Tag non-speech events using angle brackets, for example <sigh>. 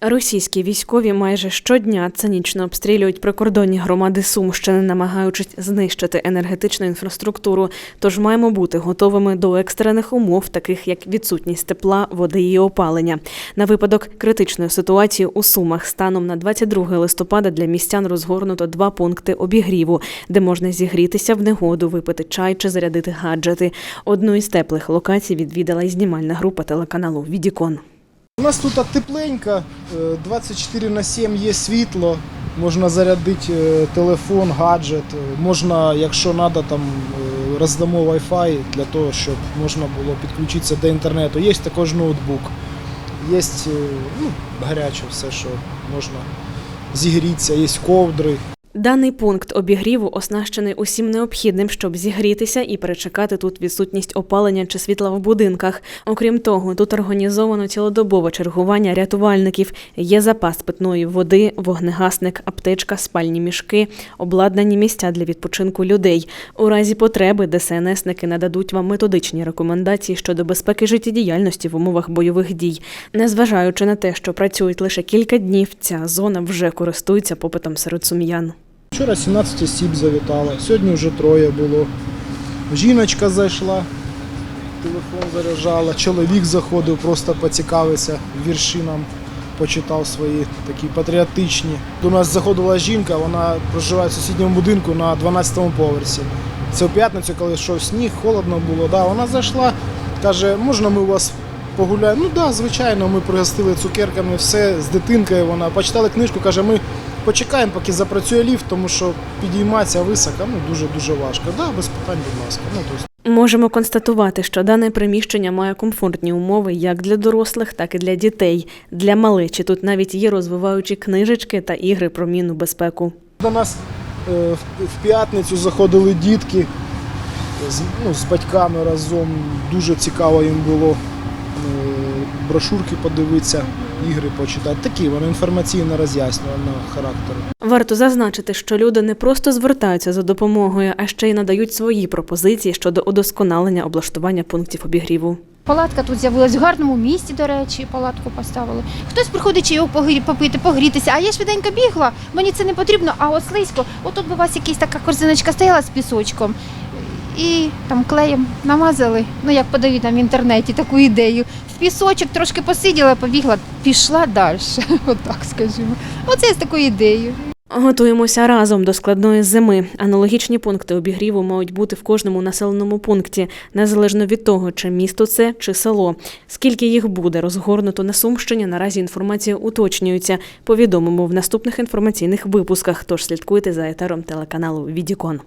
Російські військові майже щодня цинічно обстрілюють прикордонні громади Сумщини, намагаючись знищити енергетичну інфраструктуру. Тож маємо бути готовими до екстрених умов, таких як відсутність тепла, води і опалення. На випадок критичної ситуації у Сумах станом на 22 листопада для містян розгорнуто два пункти обігріву, де можна зігрітися в негоду, випити чай чи зарядити гаджети. Одну із теплих локацій відвідала і знімальна група телеканалу Відікон. У нас тут тепленько, е, 24 на 7 є світло, можна зарядити е, телефон, гаджет, е, можна, якщо треба, там е, роздамо Wi-Fi для того, щоб можна було підключитися до інтернету. Є також ноутбук, є ну, гаряче все, що можна зігрітися, є ковдри. Даний пункт обігріву оснащений усім необхідним, щоб зігрітися і перечекати тут відсутність опалення чи світла в будинках. Окрім того, тут організовано цілодобове чергування рятувальників. Є запас питної води, вогнегасник, аптечка, спальні мішки, обладнані місця для відпочинку людей. У разі потреби ДСНСники нададуть вам методичні рекомендації щодо безпеки життєдіяльності в умовах бойових дій. Незважаючи на те, що працюють лише кілька днів, ця зона вже користується попитом серед сум'ян. Вчора 17 осіб завітало, сьогодні вже троє було. Жіночка зайшла, телефон заряджала, чоловік заходив, просто поцікавився, вірші нам почитав свої такі патріотичні. До нас заходила жінка, вона проживає в сусідньому будинку на 12-му поверсі. Це в п'ятницю, коли йшов сніг, холодно було. Да, вона зайшла, каже, можна ми у вас погуляємо? Ну так, да, звичайно, ми пригостили цукерками, все з дитинкою. Вона почитали книжку, каже, ми почекаємо, поки запрацює ліфт, тому що підійматися високо ну, дуже-дуже важко. Да, без питань, будь ласка. Ну, тобто, Можемо констатувати, що дане приміщення має комфортні умови як для дорослих, так і для дітей. Для малечі тут навіть є розвиваючі книжечки та ігри про мінну безпеку. До нас е, в- в п'ятницю заходили дітки з, ну, з батьками разом. Дуже цікаво їм було е, брошурки подивитися, ігри почитати. Такі вони інформаційно роз'яснювального характеру. Варто зазначити, що люди не просто звертаються за допомогою, а ще й надають свої пропозиції щодо удосконалення облаштування пунктів обігріву. Палатка тут з'явилась в гарному місці, до речі, палатку поставили. Хтось приходить чайок погрі- попити, погрітися, а я швиденько бігла, мені це не потрібно, а от слизько, отут би у вас якась така корзиночка стояла з пісочком. І там клеєм намазали, ну як подають нам в інтернеті таку ідею. В пісочок трошки посиділа, побігла, пішла далі. <laughs> Отак скажімо. Оце з такою ідеєю. Готуємося разом до складної зими. Аналогічні пункти обігріву мають бути в кожному населеному пункті, незалежно від того, чи місто це, чи село. Скільки їх буде розгорнуто на Сумщині, наразі інформація уточнюється. Повідомимо в наступних інформаційних випусках. Тож слідкуйте за етером телеканалу Відікон.